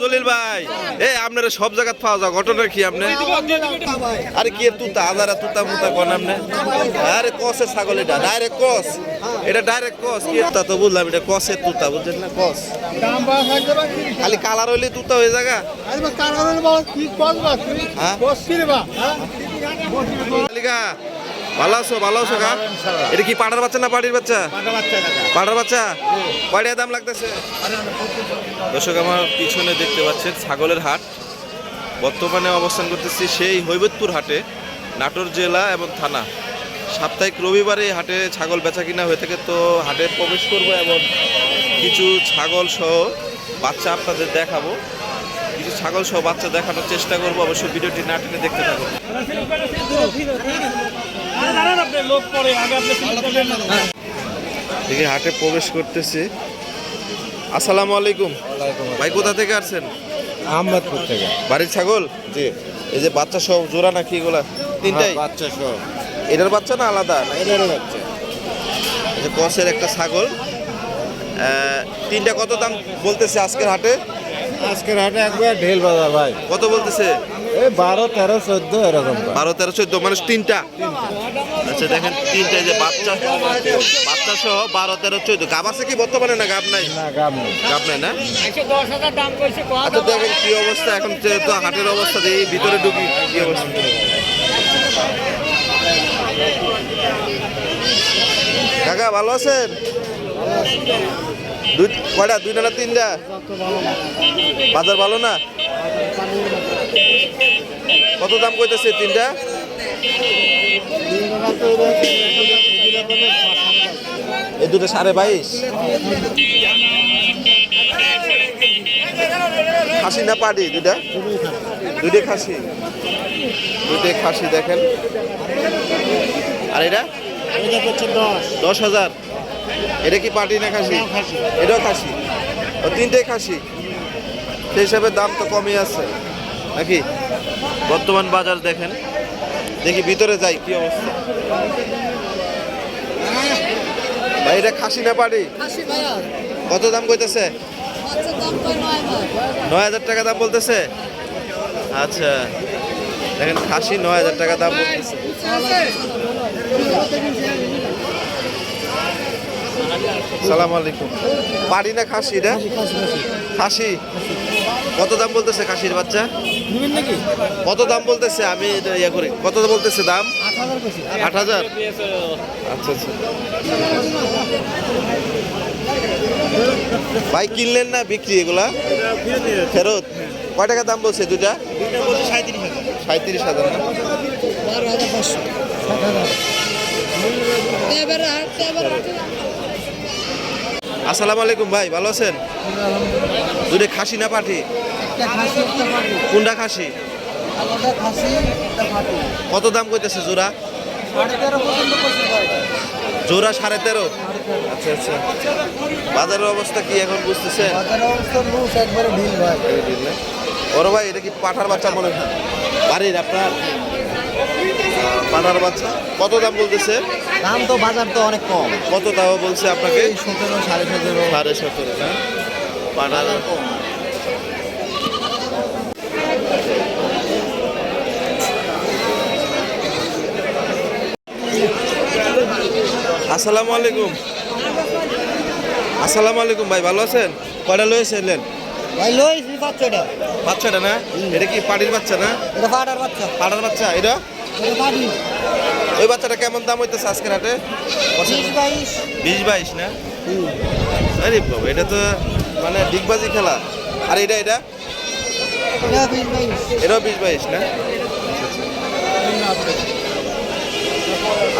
জলিল ভাই। এ আপনারা সব জায়গা পাওয়া যায়। ঘটনা কি আপনি? আরে কি তুতা আজারা তুতা মুতা কোন আপনি? আরে কসের ছাগল এটা ডাইরেক্ট কস। এটা ডাইরেক্ট কস। কি তা তো বুঝলাম এটা কসের তুতা বুঝছেন না? কস। খালি কালার হইলে তুতা হয়ে জায়গা হ্যাঁ? ভালো আছো ভালো আছো কা এটা কি পাড়ার বাচ্চা না পাড়ির বাচ্চা পাড়ার বাচ্চা? কয়টা দাম লাগতেছে। দর্শক আমার পিছনে দেখতে পাচ্ছেন ছাগলের হাট। বর্তমানে অবস্থান করতেছি সেই হৈবতপুর হাটে নাটোর জেলা এবং থানা। সাপ্তাহিক রবিবারে হাটে ছাগল বেচা কিনা হয়ে থাকে। তো হাটে প্রবেশ করব এবং কিছু ছাগল সহ বাচ্চা আপনাদের দেখাবো। কিছু ছাগল সহ বাচ্চা দেখানোর চেষ্টা করব। অবশ্যই ভিডিওটি না টেনে দেখতে থাকুন। দেখি হাটে প্রবেশ করতেছি। আসসালামু আলাইকুম। ভাই কোথা থেকে আসছেন? আহমদপুর থেকে। বাড়ির ছাগল? জি। এই যে বাচ্চা সব জোড়া নাকি এগুলা? তিনটাই? হ্যাঁ, বাচ্চা সব এটার বাচ্চা না আলাদা? এটারও বাচ্চা। এই যে কসের একটা ছাগল। তিনটা কত দাম বলতেছে আজকের হাটে? আজকের হাটে একবার ঢেল বাজার ভাই। কত বলতেছে? বারো তেরো চোদ্দ এরকম বারো তেরো চোদ্দ মানে তিনটা। আচ্ছা দেখেন তিনটা যে বাচ্চা বাচ্চা সহ বারো তেরো চোদ্দ। গাব আছে কি বর্তমানে না গাব নাই? গাব নাই। না? আচ্ছা দেখেন কি অবস্থা এখন যেহেতু হাটের অবস্থা দিয়ে ভিতরে ঢুকি কি অবস্থা? কাকা ভালো আছেন? দুই কয়টা? দুইটা না তিনটা? বাজার ভালো না? কত দাম কইতেছে তিনটা? এই দুটো সাড়ে বাইশ। খাসি না পাটি দুটা দুইটাই খাসি। দুইটাই খাসি দেখেন। আর এটা? দশ হাজার। এটা কি পাটি না খাসি। এটাও খাসি। ও তিনটেই খাসি। সেই হিসাবে দাম তো কমই আছে। নাকি? বর্তমান বাজার দেখেন। দেখি ভিতরে যাই কি অবস্থা। ভাই এটা খাসি না পারি কত দাম কইতেছে? নয় হাজার। টাকা দাম বলতেছে? আচ্ছা। দেখেন খাসি নয় হাজার টাকা দাম বলতেছে। সালাম আলাইকুম। পারি না খাসি এটা? খাসি? কত দাম বলতেছে খাসির বাচ্চা? কত দাম বলতেছে? আমি এটা ইয়ে করি। কত বলতেছে দাম? আট হাজার আচ্ছা আচ্ছা। ভাই কিনলেন না বিক্রি এগুলা? ফেরত? কয় টাকা দাম বলছে দুটা সাঁত্রিশ হাজার না? আসসালামু আলাইকুম ভাই ভালো আছেন? দুটো খাসি না পাঠি কোনটা খাসি? কত দাম কইতেছে জোড়া? জোড়া সাড়ে তেরো? আচ্ছা আচ্ছা। বাজারের অবস্থা কি এখন বুঝতেছে ওর ভাই। এটা কি পাঠার বাচ্চা মনে হয়? বাড়ির আপনার? পাঠার বাচ্চা? কত দাম বলতেছে? দাম তো বাজার তো অনেক কম। কত দাম বলছে আপনাকে? সতেরো সাড়ে সতেরো। সাড়ে সতেরো না পাঠার আসসালামু আলাইকুম। আসসালামু আলাইকুম ভাই ভালো আছেন? কয়টা লয়েছিলেন ভাই লইছি বাচ্চাটা বাচ্চাটা না? এটা কি পাটির বাচ্চা না? এটা ফাটার বাচ্চা। পাটার বাচ্চা এটা? ওই বাচ্চাটা কেমন দাম হইতেছে আজকের হাটে? বিশ বাইশ। না? আরে বাবা এটা তো মানে ডিগবাজি খেলা। আর এটা এটা? এটাও বিশ বাইশ। না?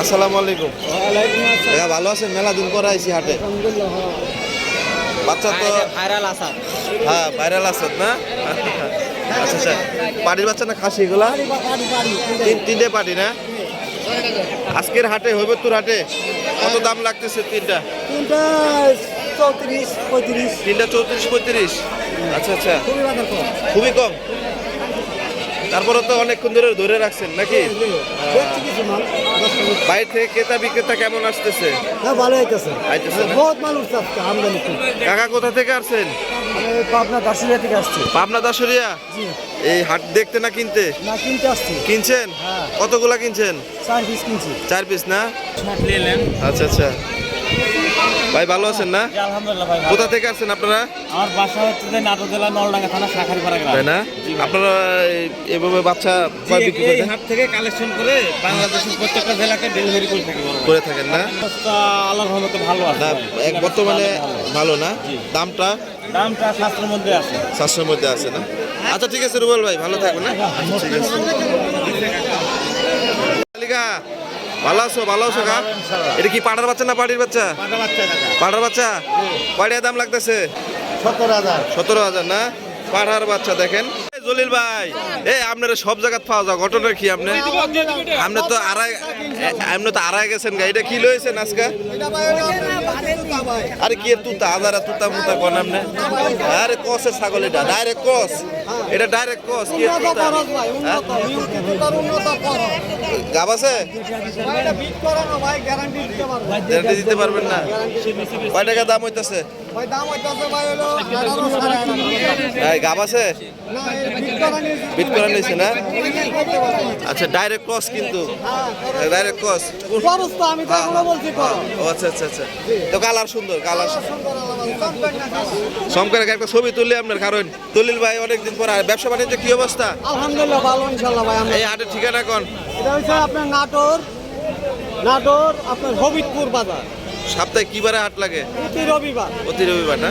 আসসালামু আলাইকুম। দেখা ভালো আছেন? মেলা দিন পর আইসি হাটে। বাচ্চা তো ভাইরাল আসাদ। হ্যাঁ ভাইরাল আছে না? আচ্ছা আচ্ছা। পাটির বাচ্চা না খাসি এগুলা? তিন তিনটে পাটি না? আজকের হাটে হৈবত্তর হাটে কত দাম লাগতেছে তিনটা? তিনটা চৌত্রিশ পঁয়ত্রিশ। তিনটা চৌত্রিশ পঁয়ত্রিশ? আচ্ছা আচ্ছা। খুবই কম। তারপরে তো অনেকক্ষণ ধরে ধরে রাখছেন নাকি। বাইরে থেকে ক্রেতা বিক্রেতা কেমন আসতেছে? ভালো আইতেছে। বহুত আমদানি কাকা কোথা থেকে আসছেন? পাবনা দাসুরিয়া থেকে আসছে। পাবনা দাসরিয়া এই হাট দেখতে না কিনতে? না কিনতে আসছে। কিনছেন? হ্যাঁ। কতগুলা কিনছেন? চার পিস কিনছি। চার পিস না? আচ্ছা আচ্ছা। ভাই ভালো আছেন না? আলহামদুলিল্লাহ ভাই কোথা থেকে আসছেন আপনারা? আমার বাসা হচ্ছে যে নাটোর জেলা নলডাঙ্গা থানা শাখারিপাড়া গ্রাম। তাই না? আপনারা এভাবে বাচ্চা কয় বিক্রি এই হাট থেকে কালেকশন করে বাংলাদেশের প্রত্যেকটা জেলাকে ডেলিভারি করে থাকি করে থাকেন না? আল্লাহর রহমতে ভালো আছে না এক বর্তমানে ভালো। না? দামটা? দামটা শাস্ত্রের মধ্যে আছে। সাতশোর মধ্যে আছে না? আচ্ছা ঠিক আছে রুবেল ভাই ভালো থাকবেন না ঠিক আছে। মালিকা, ভালো আছো ভালো আছো কা এটা কি পাড়ার বাচ্চা না পাড়ির বাচ্চা? পাড়ার বাচ্চা পাড়িয়া দাম লাগতেছে? সতেরো হাজার। সতেরো হাজার না? পাড়ার বাচ্চা দেখেন। জলিল ভাই। এই আপনারা সব জায়গাত পাওয়া যায় ঘটনা কি আপনি? আপনি তো আড়াই আপনি তো আড়াই গেছেন গা এটা কি লয়েছেন আজকে? আরে কি তুতা আদারা তুতা মুতা কোন আপনি? আরে কসের ছাগল এটা ডাইরেক্ট কস। এটা ডাইরেক্ট কস কি হ্যাঁ? গাব আছে? গ্যারান্টি দিতে পারবেন না? কয় টাকা দাম হইতাছে? এই গাব আছে? বিট করা নিয়েছে না? আচ্ছা ডাইরেক্ট ক্রস কিন্তু। Direct cross. ও আচ্ছা আচ্ছা আচ্ছা। তো কালার সুন্দর কালার সমকার একটা ছবি তুললে আপনার কারণ দলিল ভাই অনেকদিন পর আর ব্যবসা বাণিজ্য কি অবস্থা? আলহামদুলিল্লাহ ভালো ইনশাল্লাহ ভাই এই হাটের ঠিকানা কোন? এটা হচ্ছে আপনার নাটোর। নাটোর আপনার হবিবপুর বাজার। সপ্তাহে কি বারে হাট লাগে? প্রতি রবিবার। প্রতি রবিবার না?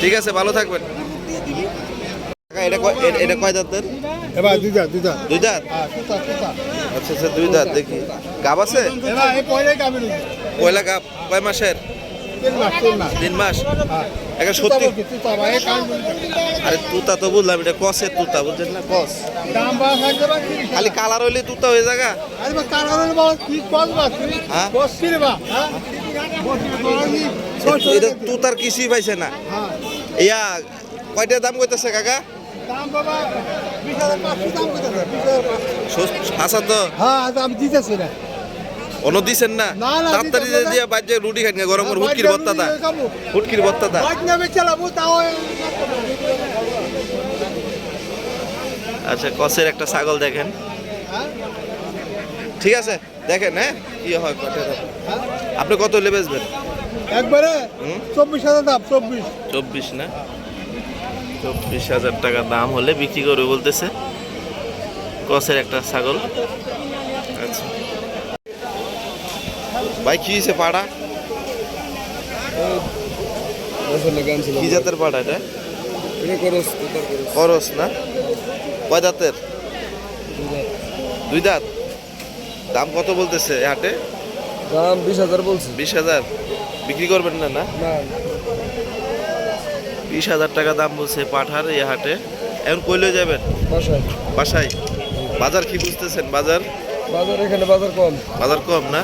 ঠিক আছে ভালো থাকবেন। এটা কয়- এ- এটা কয় দাঁতের এবার দুইটা দুইটা দুই দাঁত হ্যাঁ আচ্ছা আচ্ছা দুই দাঁত দেখি। গাব আছে? পয়লা গাব কয় মাসের? তিন মাস হ্যাঁ। একটা সত্যি আরে তুতা তো বুঝলাম এটা কসের তুতা না? কস। খালি কালার হইলে তুতা হয়ে জায়গা হ্যাঁ? এটা তুতার কিছুই পাইছে না। ইয়া কয়টা দাম কইতেছে কাকা? তো। হ্যাঁ দাম দিতেছি না অন্য দিছেন না? না, না, তাড়াতাড়ি দিয়ে বাজে রুটি গরম হুটকির হুটকির আচ্ছা একটা ছাগল দেখেন। ঠিক আছে দেখেন হ্যাঁ কি হয় দাম। আপনি কত হলে বেচবেন? একবারে হুম? চব্বিশ হাজার দাম চব্বিশ। চব্বিশ না? চব্বিশ হাজার টাকা দাম হলে বিক্রি করবে বলতেছে। কসের একটা ছাগল। আচ্ছা। ভাই কি হয়েছে পাড়া? কি জাতের পাড়া এটা? করস না? কয় দাঁতের দুই দাঁত দাম কত বলতেছে হাটে? দাম বিশ হাজার বলছি। বিশ হাজার। বিক্রি করবেন না না। বিশ হাজার টাকা দাম বলছে পাঠার এই হাটে। এখন কইলে যাবেন? বাসায়। বাজার কি বুঝতেছেন? বাজার? বাজার এখানে বাজার কম। বাজার কম না?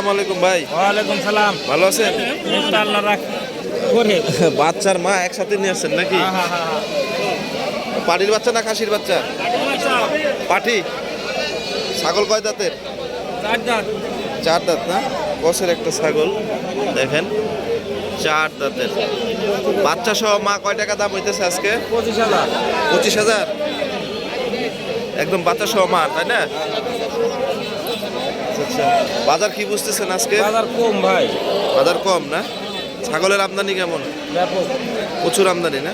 সালাম আলাইকুম ভাই। ওয়ালাইকুম সালাম। ভালো আছেন? আল্লাহ রাখ করে বাচ্চার মা একসাথে নিয়ে আসছেন নাকি? পাটির বাচ্চা না খাসির বাচ্চা? পাটি? ছাগল কয় দাঁতের? চার দাঁত। না? কষের একটা ছাগল দেখেন। চার দাঁতের। বাচ্চা সহ মা কয় টাকা দাম হইতেছে আজকে? পঁচিশ হাজার। পঁচিশ হাজার? একদম বাচ্চা সহ মা তাই না? আচ্ছা বাজার কি বুঝতেছেন আজকে? বাজার কম ভাই। বাজার কম না? ছাগলের আমদানি কেমন? ব্যাপক। প্রচুর আমদানি না?